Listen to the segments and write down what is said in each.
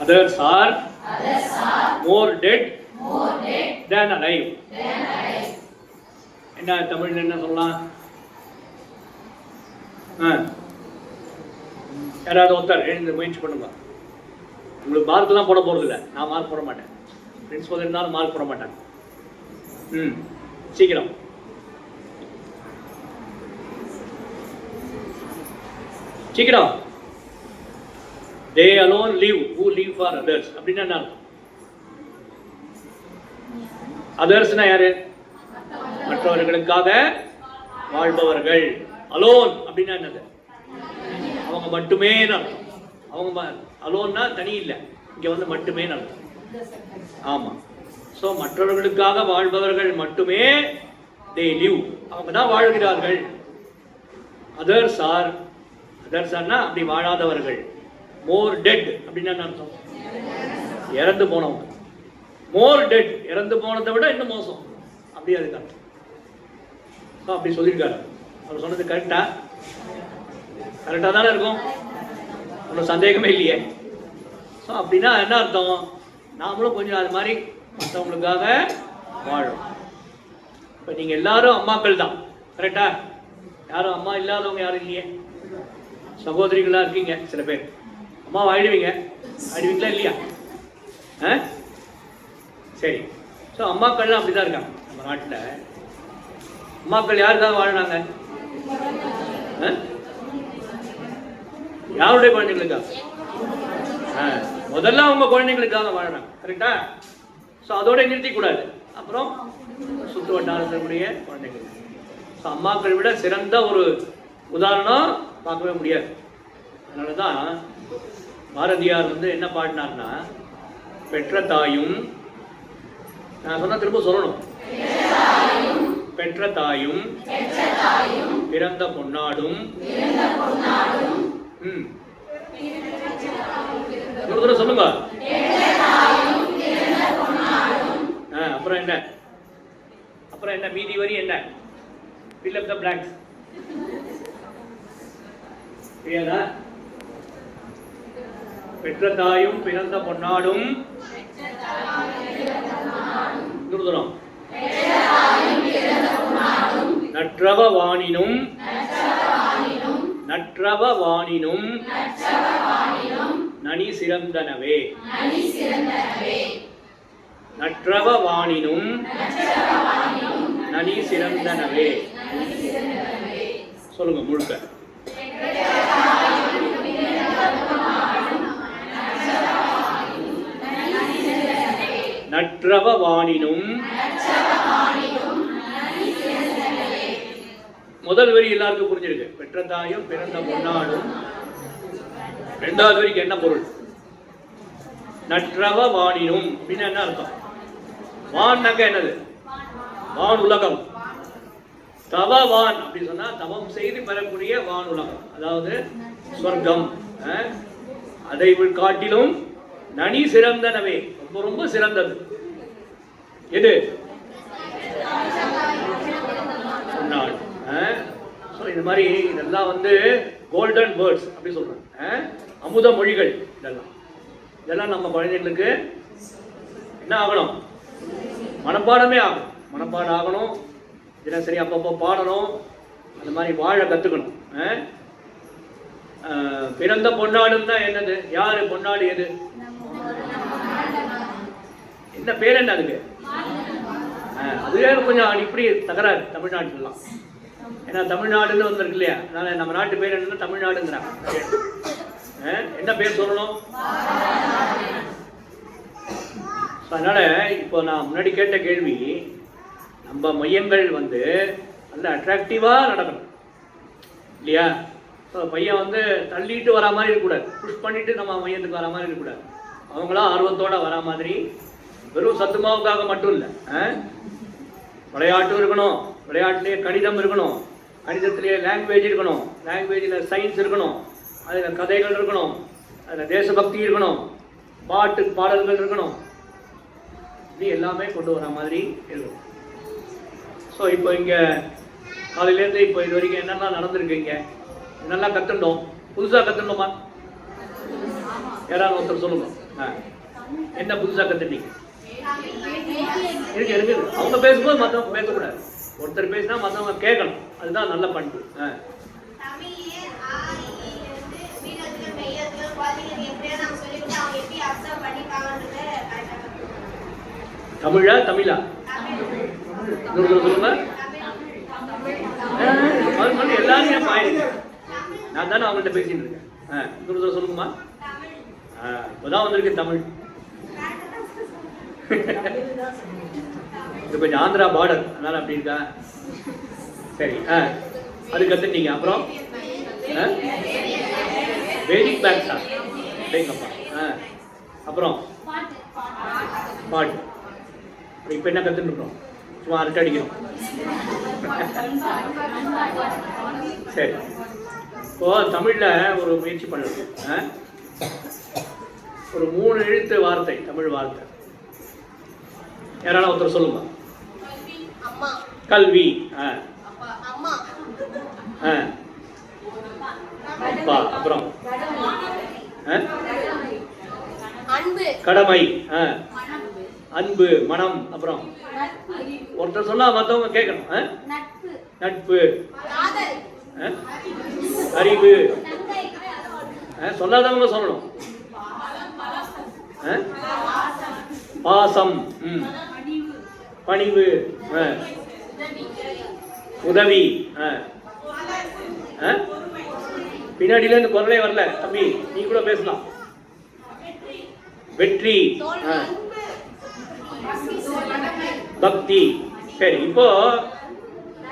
others are more dead than alive. என்ன தமிழ் என்ன சொல்லலாம்? ஆ. யாராவது ஒருத்தர் எழுந்து முயற்சி பண்ணுங்க. உங்களுக்கு மார்க்லாம் போட போகிறது இல்லை நான் மார்க் போட மாட்டேன். பிரின்சிபல் இருந்தாலும் மார்க் போட மாட்டாங்க ம். சீக்கிரம். சீக்கிரம். They alone leave who leave for others அப்படின்னா என்ன அதர்ஸ்னா யாரு? மற்றவர்களுக்காக வாழ்பவர்கள். அலோன் அப்படின்னா என்னது? அவங்க மட்டுமே அர்த்தம். அவங்க அலோன்னா தனி இல்லை. இங்க வந்து மட்டுமே அர்த்தம். ஆமா. ஸோ மற்றவர்களுக்காக வாழ்பவர்கள் மட்டுமே தே லிவ் அவங்க தான் வாழ்கிறார்கள். அதர்ஸ் ஆர் அதர்ஸ் ஆர்னா அப்படி வாழாதவர்கள். மோர் டெட் அப்படின்னா என்ன அர்த்தம்? இறந்து போனவங்க. மோர் டெட் இறந்து போனதை விட இன்னும் மோசம். அப்படி அதுதான். ஸோ அப்படி சொல்லியிருக்காரு. அவர் சொன்னது கரெக்டா கரெக்டாக தானே இருக்கும். ஒன்றும் சந்தேகமே இல்லையே. ஸோ அப்படின்னா என்ன அர்த்தம்? நாமளும் கொஞ்சம் அது மாதிரி மற்றவங்களுக்காக வாழும். இப்போ நீங்கள் எல்லாரும் அம்மாக்கள் தான். கரெக்டா யாரும் அம்மா இல்லாதவங்க யாரும் இல்லையே. சகோதரிகளாக இருக்கீங்க சில பேர். அம்மா ஆயிடுவீங்க ஆயிடுவீங்களா இல்லையா? ஆ? சரி. ஸோ அம்மாக்கள்லாம் அப்படி தான் இருக்காங்க. நம்ம நாட்டில். அம்மாக்கள் யாருக்காக வாழ்னாங்க? ஆ? யாருடைய குழந்தைங்களுக்காக ஆ, முதல்ல அவங்க குழந்தைங்களுக்காக வாழறாங்க. கரெக்டா ஸோ அதோட நிறுத்திக்கூடாது. அப்புறம் சுற்று வட்டாரத்தினுடைய குழந்தைகள். ஸோ அம்மாக்களை விட சிறந்த ஒரு உதாரணம் பார்க்கவே முடியாது. அதனால தான் பாரதியார் வந்து என்ன பாடினார்னா பெற்ற தாயும் நான் சொன்னா திரும்ப சொல்லணும். பெற்ற தாயும் பிறந்த பொன்னாடும் ம். ஒரு தடவை சொல்லுங்க. ஆ, அப்புறம் என்ன? அப்புறம் என்ன? மீதி வரி என்ன? ஃபில் அப் த பிளாங்க்ஸ் தெரியாதா? பெற்ற தாயும் பிறந்த பொன்னாடும். இன்னொரு தரம் நற்றவ வாணினும் நற்றவ வாணினும் நனி சிறந்தனவே. நற்றவ வாணினும் நனி சிறந்தனவே. சொல்லுங்க முழுக்க. நற்றவ வாணினும் முதல் வரி எல்லாருக்கும் புரிஞ்சிருக்கு. பெற்ற தாயும் பிறந்த பொன்னாடும் ரெண்டாவது வரிக்கு என்ன பொருள்? நற்றவ வாணினும் அப்படின்னு என்ன அர்த்தம்? வான்னாக்க என்னது? வான் உலகம். தவ வான் அப்படி சொன்னா தவம் செய்து பெறக்கூடிய வான் உலகம். அதாவது சொர்க்கம். அதை காட்டிலும் நனி சிறந்தனவே. ரொம்ப ரொம்ப சிறந்தது. எது? சொன்னாள். ஸோ இது மாதிரி இதெல்லாம் வந்து கோல்டன் வேர்ட்ஸ் அப்படி சொல்றேன் அமுத மொழிகள் இதெல்லாம். இதெல்லாம் நம்ம குழந்தைங்களுக்கு என்ன ஆகணும்? மனப்பாடமே ஆகும் மனப்பாடம் ஆகணும். தினசரி அப்பப்போ பாடணும். அந்த மாதிரி வாழ கற்றுக்கணும் பிறந்த பொன்னாடுன்னா என்னது? யாரு? பொன்னாடு எது? என்ன பேர் என்ன அதுக்கு? அதுவே கொஞ்சம் இப்படி தகராறு தமிழ்நாட்டுலாம் ஏன்னா தமிழ்நாடுன்னு வந்திருக்கு இல்லையா? அதனால நம்ம நாட்டு பேர் என்னன்னா தமிழ்நாடுங்கிறாங்க என்ன பேர் சொல்லணும்? அதனால இப்போ நான் முன்னாடி கேட்ட கேள்வி நம்ம மையங்கள் வந்து நல்ல அட்ராக்டிவாக நடக்கணும். இல்லையா? ஸோ பையன் வந்து தள்ளிட்டு வரா மாதிரி இருக்கக்கூடாது. புஷ் பண்ணிட்டு நம்ம மையத்துக்கு வர மாதிரி இருக்கக்கூடாது. அவங்களாம் ஆர்வத்தோட வரா மாதிரி வெறும் சத்துமாவுக்காக மட்டும் இல்லை விளையாட்டும் இருக்கணும் விளையாட்டுலேயே கணிதம் இருக்கணும் கணிதத்திலேயே லாங்குவேஜ் இருக்கணும் லாங்குவேஜில் சயின்ஸ் இருக்கணும் அதில் கதைகள் இருக்கணும் அதில் தேசபக்தி இருக்கணும் பாட்டு பாடல்கள் இருக்கணும். இப்படி எல்லாமே கொண்டு வர மாதிரி இருக்கும் ஸோ இப்போ இங்கே காலையிலேருந்து இப்போ இது வரைக்கும் என்னெல்லாம் நடந்திருக்கு இங்கே? என்னெல்லாம் கற்றுண்டோம் புதுசாக கற்றுண்டோமா யாராவது ஒருத்தர் சொல்லுங்க. ஆ. என்ன புதுசாக கற்றுட்டீங்க இருக்கு இருக்கு. அவங்க பேசும்போது மற்றவங்க பேசக்கூடாது. ஒருத்தர் பேசினா மற்றவங்க கேட்கணும். அதுதான் நல்ல பண்பு. ஆ. தமிழா தமிழா? சொல்லுங்க. எல்லாரும் பாயிருங்க நான் தானே அவங்கள்ட்ட பேசிட்டு இருக்கேன். ஆ சொல்லுங்கம்மா. இப்போதான் வந்திருக்கு தமிழ். இது கொஞ்சம் ஆந்திரா பார்டர் அதனால அப்படி இருக்கா? சரி ஆ. அது கத்துட்டீங்க அப்புறம் ஆ? வேதிக் பேங்க்ஸா அப்படிங்கப்பா ஆ. அப்புறம் பாட்டு. இப்போ என்ன கற்றுட்டு இருக்கோம்? சும்மா அரட்டை அடிக்கிறோம் சரி. இப்போ தமிழில் ஒரு முயற்சி பண்ணணும் ஆ? ஒரு மூணு எழுத்து வார்த்தை தமிழ் வார்த்தை. யாராவது ஒருத்தர் சொல்லுங்க. கல்வி அப்பா அப்புறம். கடமை அன்பு. மனம் அப்புறம். ஒருத்தர் சொன்னா மற்றவங்க கேட்கணும்? நட்பு? அறிவு? சொல்லாதவங்க சொல்லணும்? பாசம் ம். பணிவு ஆ. உதவி ஆ. ஆ? பின்னாடியில இருந்து குரலே வரல தம்பி நீ கூட பேசலாம் வெற்றி ஆ. பக்தி சரி இப்போ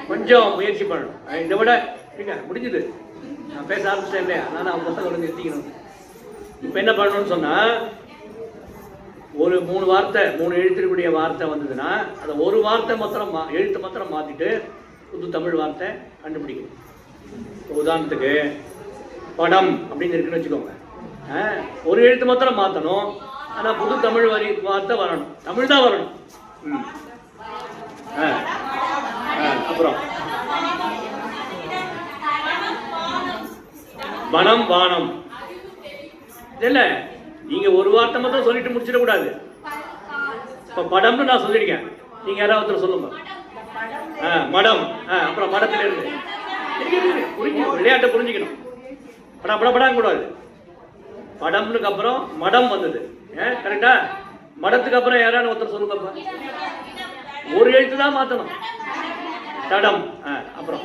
கொஞ்சம் முயற்சி பண்ணணும் இதை விட இருங்க முடிஞ்சது நான் பேச ஆரம்பிச்சிட்டேன் இல்லையா அதனால அவங்க புத்தகம் நிறுத்திக்கணும் இப்போ என்ன பண்ணணும்னு சொன்னா ஒரு மூணு வார்த்தை மூணு எழுத்திற்குரிய வார்த்தை வந்ததுன்னா அதை ஒரு வார்த்தை மாத்திரம் மா எழுத்து மாத்திரம் மாற்றிட்டு புது தமிழ் வார்த்தை கண்டுபிடிக்கணும். உதாரணத்துக்கு படம் அப்படின்னு இருக்குன்னு வச்சுக்கோங்க. ஒரு எழுத்து மாத்திரம் மாற்றணும் ஆனால் புது தமிழ் வரி வார்த்தை வரணும். தமிழ் தான் வரணும். ம். ஆ ஆ, அப்புறம். வனம் வானம். இல்லை நீங்க ஒரு வார்த்தை மட்டும் சொல்லிட்டு முடிச்சிடக்கூடாது. இப்ப படம்னு நான் சொல்லிருக்கேன் நீங்க யாராவது ஒருத்தர் சொல்லுங்க. ஆ மடம். ஆ அப்புறம் மடத்துல இருந்து. புரிஞ்சு விளையாட்டை புரிஞ்சுக்கணும். படா பட படம் கூடாது படம்னுக்கு அப்புறம் மடம் வந்தது. ஏன் கரெக்டா? மடத்துக்கு அப்புறம் யாராவது ஒருத்தர் சொல்லுங்கப்பா. ஒரு எழுத்து தான் மாத்தணும். தடம். ஆ, அப்புறம்.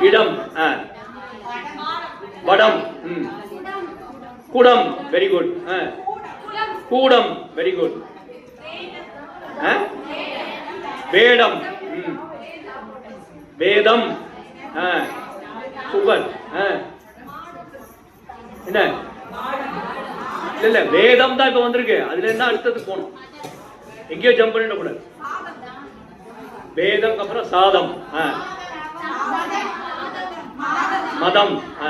இடம். ஆ. வடம் ம். குடம். வெரி குட் கூடம். வெரி குட் வேடம். வேதம். சூப்பர் என்ன? இல்ல இல்ல. வேதம் தான் இப்ப வந்திருக்கு. அதுல என்ன அடுத்தது போகணும். எங்கேயோ ஜம்ப் பண்ணிட கூடாது. வேதம் அப்புறம் சாதம். மதம். ஆ.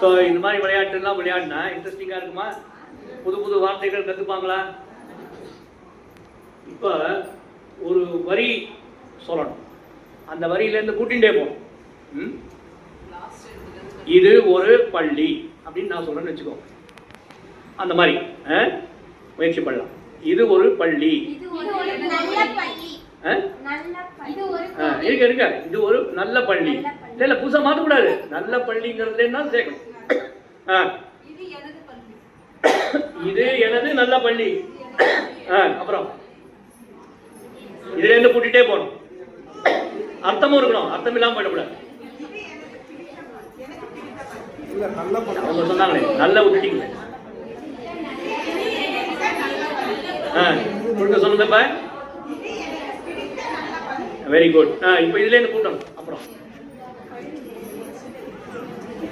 ஸோ இந்த மாதிரி விளையாட்டுலாம் விளையாடினா இன்ட்ரெஸ்டிங்காக இருக்குமா? புது புது வார்த்தைகள் கற்றுப்பாங்களா இப்போ ஒரு வரி சொல்லணும். அந்த வரியிலேருந்து கூட்டிகிட்டே போகணும்? இது ஒரு பள்ளி அப்படின்னு நான் சொல்றேன்னு வச்சுக்கோங்க. அந்த மாதிரி? முயற்சி பண்ணலாம். இது ஒரு பள்ளி. இருக்க இருக்க இது ஒரு நல்ல பள்ளி. இல்ல இல்ல புதுசா மாத்தக்கூடாது. நல்ல பள்ளிங்கிறதுல சேர்க்கணும். ஆ. இது எனது நல்ல பள்ளி. ஆ, அப்புறம். இதுல இருந்து கூட்டிட்டே போகணும். அர்த்தமும் இருக்கணும். அர்த்தம் இல்லாம போயிடக்கூடாது. அவங்க சொன்னாங்களே நல்லா விட்டுட்டீங்களே ஆ வெரி குட் ஆ இப்போ இதுல இருந்து கூட்டணும் அப்புறம்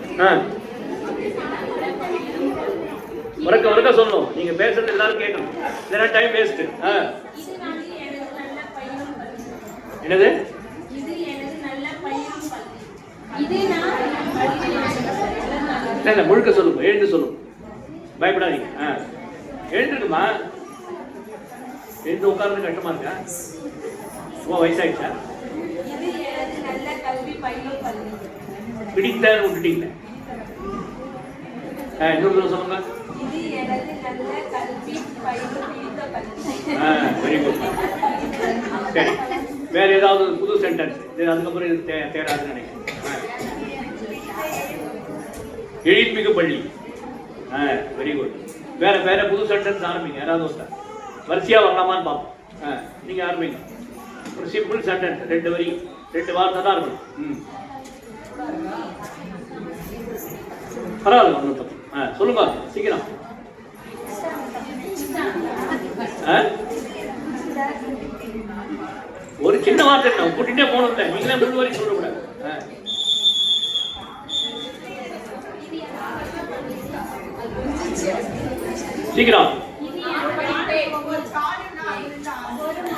ஆ உறக்க உறக்க சொல்லணும். நீங்க பேசுறது எல்லாரும் கேட்கணும். இல்லைன்னா டைம் வேஸ்ட் ஆ. என்னது? இல்லை முழுக்க சொல்லுங்க. எழுந்து சொல்லுங்க. பயப்படாதீங்க. ஆ. எழுந்துருக்குமா எழுந்து உட்கார்ந்து கட்டமா இருக்கா? ரொம்ப வயசாயிடுச்சா? பிடித்தன்னு விட்டுட்டீங்க இன்னொரு சொல்லுங்க. வெரி குட் சரி. வேற ஏதாவது புது சென்டென்ஸ் இது அதுக்கப்புறம் இது தே தேராதுன்னு நினைக்கிறேன். எழில்மிகு பள்ளி. ஆ வெரி குட் வேற வேற புது சென்டென்ஸ் ஆரம்பிங்க. யாராவது ஒருத்தர். வரிசையா வரலாமான்னு பார்ப்போம். ஆ நீங்க ஆரம்பிங்க. ஒரு சிம்பிள் சென்டென்ஸ் ரெண்டு வரி. ரெண்டு வார்த்தை தான் இருக்கணும். ம். பரவாயில்ல ஒன்றும் தப்பு ஆ சொல்லுங்க சீக்கிரம். ஆ? ஒரு சின்ன வார்த்தை என்ன கூட்டிகிட்டே போகணும் நீங்களே முழு வரைக்கும் சொல்லக்கூடாது ஆ. சீக்கிரம்.